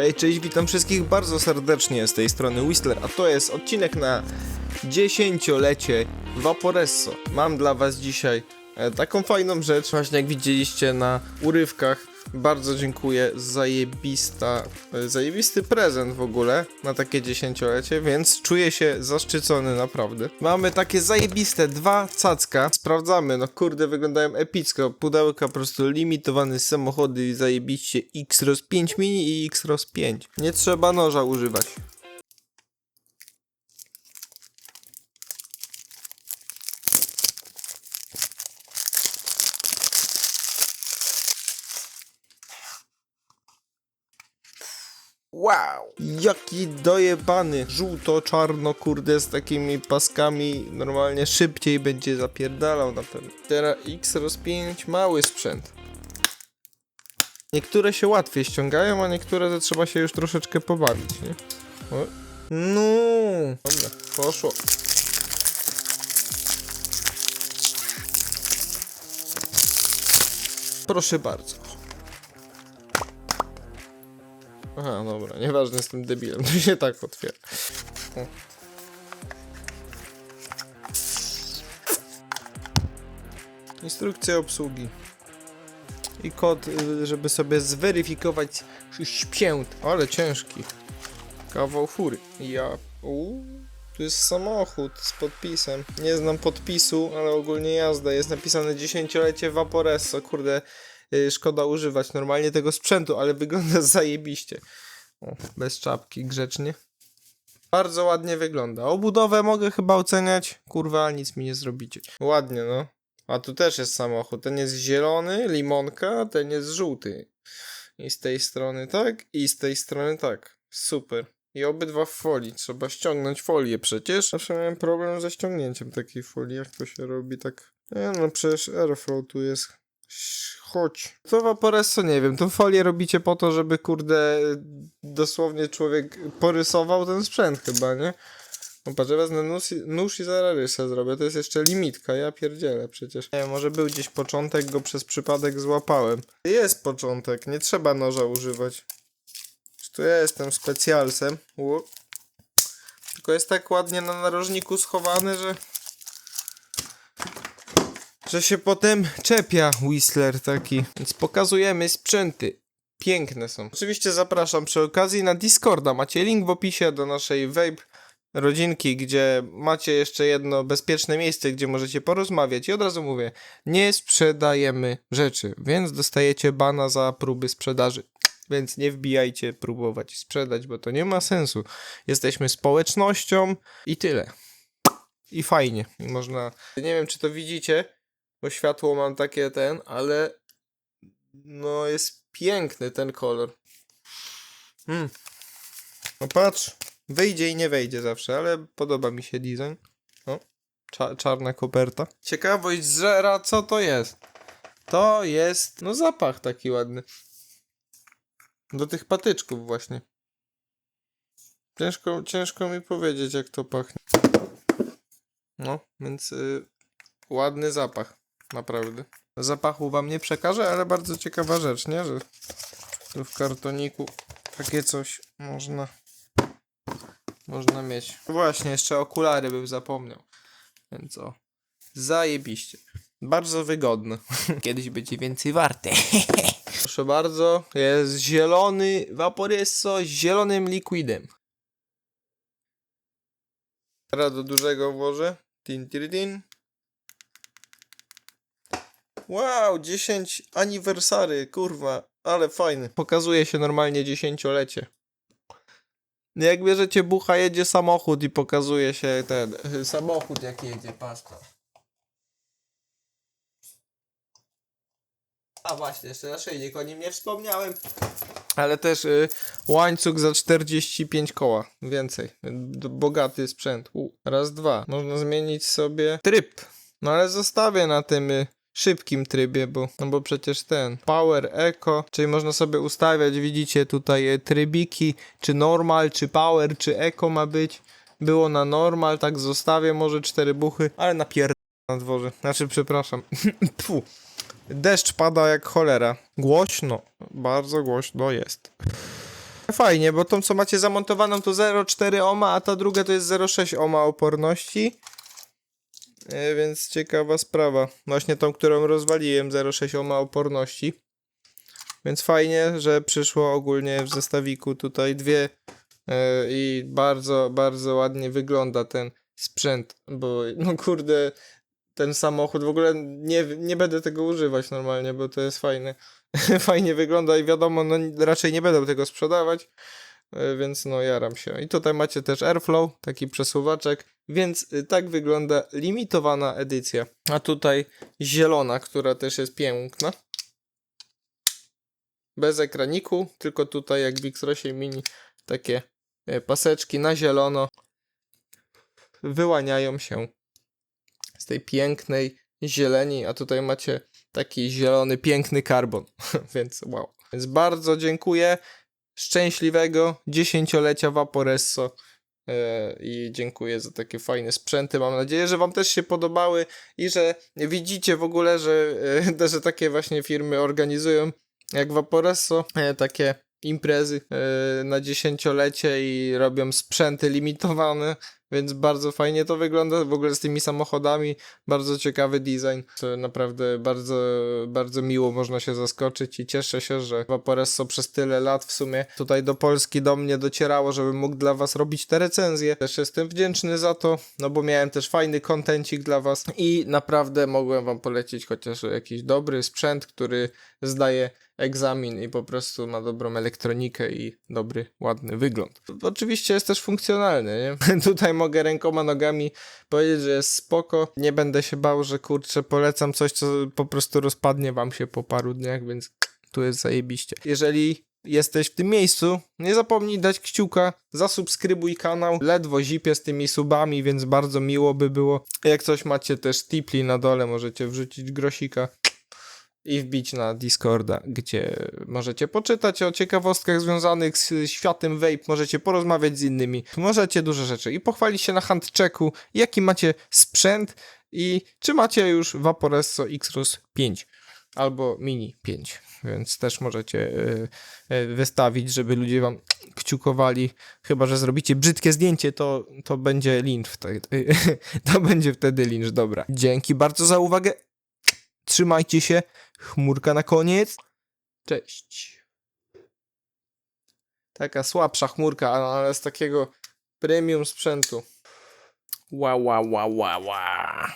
Hej, cześć, witam wszystkich bardzo serdecznie z tej strony Whistler, a to jest odcinek na dziesięciolecie Vaporesso. Mam dla was dzisiaj e, taką fajną rzecz, właśnie jak widzieliście na urywkach. Bardzo dziękuję, zajebista, e, zajebisty prezent w ogóle na takie dziesięciolecie, więc czuję się zaszczycony naprawdę. Mamy takie zajebiste dwa cacka, sprawdzamy, no kurde wyglądają epicko, pudełka po prostu limitowane samochody zajebiście X-Ros 5 Mini i X-Ros 5. Nie trzeba noża używać. Wow! Jaki dojebany! Żółto-czarno, kurde, z takimi paskami. Normalnie szybciej będzie zapierdalał na pewno. Teraz X-Ros 5 mały sprzęt. Niektóre się łatwiej ściągają, a niektóre to trzeba się już troszeczkę pobawić, nie? O. No, dobra, poszło. Proszę bardzo. Aha, dobra, nieważne, jestem debilem, to się tak otwiera. O. Instrukcja obsługi. I kod, y, żeby sobie zweryfikować śpięt. Ale ciężki. Kawał fury. Ja... Uuu, tu jest samochód z podpisem. Nie znam podpisu, ale ogólnie jazda. Jest napisane dziesięciolecie Vaporesso. Kurde, szkoda używać normalnie tego sprzętu, ale wygląda zajebiście. O, bez czapki, grzecznie. Bardzo ładnie wygląda. Obudowę mogę chyba oceniać. Kurwa, nic mi nie zrobicie. Ładnie, no. A tu też jest samochód. Ten jest zielony, limonka, ten jest żółty. I z tej strony tak, i z tej strony tak. Super. I obydwa w folii. Trzeba ściągnąć folię przecież. Zawsze miałem problem ze ściągnięciem takiej folii. Jak to się robi tak? Nie no, przecież airflow tu jest. Chodź. To Vaporesso nie wiem. Tą folię robicie po to, żeby kurde dosłownie człowiek porysował ten sprzęt chyba, nie? No patrz, wezmę nóż, nóż i zaraz rysę zrobię. To jest jeszcze limitka, ja pierdzielę przecież. Nie może był gdzieś początek, go przez przypadek złapałem. Jest początek, nie trzeba noża używać. Tu ja jestem specjalsem. U. Tylko jest tak ładnie na narożniku schowany, że... Że się potem czepia Whistler taki. Więc pokazujemy sprzęty. Piękne są. Oczywiście zapraszam przy okazji na Discorda. Macie link w opisie do naszej vape rodzinki, gdzie macie jeszcze jedno bezpieczne miejsce, gdzie możecie porozmawiać. I od razu mówię, nie sprzedajemy rzeczy, więc dostajecie bana za próby sprzedaży. Więc nie wbijajcie próbować sprzedać, bo to nie ma sensu. Jesteśmy społecznością i tyle. I fajnie. I można. Nie wiem, czy to widzicie, bo światło mam takie ten, ale no jest piękny ten kolor. Mm. No patrz, wyjdzie i nie wejdzie zawsze, ale podoba mi się design. O, cza czarna koperta. Ciekawość zżera, co to jest? To jest, no zapach taki ładny. Do tych patyczków właśnie. Ciężko, ciężko mi powiedzieć, jak to pachnie. No, więc y, ładny zapach, naprawdę. Zapachu wam nie przekażę, ale bardzo ciekawa rzecz, nie? Że tu w kartoniku takie coś można można mieć. Właśnie, jeszcze okulary bym zapomniał. Więc o. Zajebiście. Bardzo wygodne. Kiedyś będzie więcej warte. Proszę bardzo, jest zielony Vaporesso z zielonym liquidem. Teraz do dużego włożę. Tin, tin, tin. Wow, 10 aniversary, kurwa, ale fajny. Pokazuje się normalnie dziesięciolecie. Jak bierzecie bucha, jedzie samochód i pokazuje się ten y, samochód jak jedzie, pasta. A właśnie, jeszcze naszyjnik, o nim nie wspomniałem. Ale też y, łańcuch za 45 koła, więcej. Bogaty sprzęt. U, raz, dwa. Można zmienić sobie tryb. No ale zostawię na tym y, szybkim trybie, bo, no bo przecież ten Power Eco, czyli można sobie ustawiać, widzicie tutaj y, trybiki, czy normal, czy power, czy eco ma być. Było na normal, tak zostawię, może cztery buchy, ale na pier... na dworze. Znaczy, przepraszam. Tfu. Deszcz pada jak cholera. Głośno, bardzo głośno jest. Fajnie, bo tą co macie zamontowaną to 0,4 ohma, a ta druga to jest 0,6 ohma oporności. E, Więc ciekawa sprawa. Właśnie tą, którą rozwaliłem 0,6 ohma oporności. Więc fajnie, że przyszło ogólnie w zestawiku tutaj dwie e, i bardzo, bardzo ładnie wygląda ten sprzęt, bo no kurde, ten samochód w ogóle nie, nie będę tego używać normalnie, bo to jest fajne. Fajnie wygląda i wiadomo, no raczej nie będę tego sprzedawać, więc no jaram się. I tutaj macie też Airflow, taki przesuwaczek, więc y, tak wygląda limitowana edycja. A tutaj zielona, która też jest piękna. Bez ekraniku, tylko tutaj jak w X-Rosie Mini takie e, paseczki na zielono wyłaniają się z tej pięknej zieleni, a tutaj macie taki zielony, piękny karbon, więc wow. Więc bardzo dziękuję, szczęśliwego dziesięciolecia Vaporesso e, i dziękuję za takie fajne sprzęty. Mam nadzieję, że Wam też się podobały i że widzicie w ogóle, że, e, że takie właśnie firmy organizują jak Vaporesso, e, takie imprezy na dziesięciolecie i robią sprzęty limitowane, więc bardzo fajnie to wygląda w ogóle z tymi samochodami. Bardzo ciekawy design. To naprawdę bardzo, bardzo miło można się zaskoczyć i cieszę się, że Vaporesso przez tyle lat w sumie tutaj do Polski do mnie docierało, żebym mógł dla was robić te recenzje. Też jestem wdzięczny za to, no bo miałem też fajny kontencik dla was i naprawdę mogłem wam polecić chociaż jakiś dobry sprzęt, który zdaje egzamin i po prostu ma dobrą elektronikę i dobry, ładny wygląd. Oczywiście jest też funkcjonalny, nie? Tutaj mogę rękoma, nogami powiedzieć, że jest spoko. Nie będę się bał, że kurczę, polecam coś, co po prostu rozpadnie wam się po paru dniach, więc tu jest zajebiście. Jeżeli jesteś w tym miejscu, nie zapomnij dać kciuka, zasubskrybuj kanał. Ledwo zipię z tymi subami, więc bardzo miło by było. Jak coś macie też tipli na dole, możecie wrzucić grosika i wbić na Discorda, gdzie możecie poczytać o ciekawostkach związanych z światem vape, możecie porozmawiać z innymi, możecie duże rzeczy i pochwalić się na handchecku, jaki macie sprzęt i czy macie już Vaporesso Xrus 5 albo Mini 5, więc też możecie y, y, wystawić, żeby ludzie wam kciukowali, chyba, że zrobicie brzydkie zdjęcie, to, to będzie lincz wtedy, to będzie wtedy lincz, dobra. Dzięki bardzo za uwagę, trzymajcie się, chmurka na koniec. Cześć. Taka słabsza chmurka, ale z takiego premium sprzętu. Ła, ła, ła, ła, ła.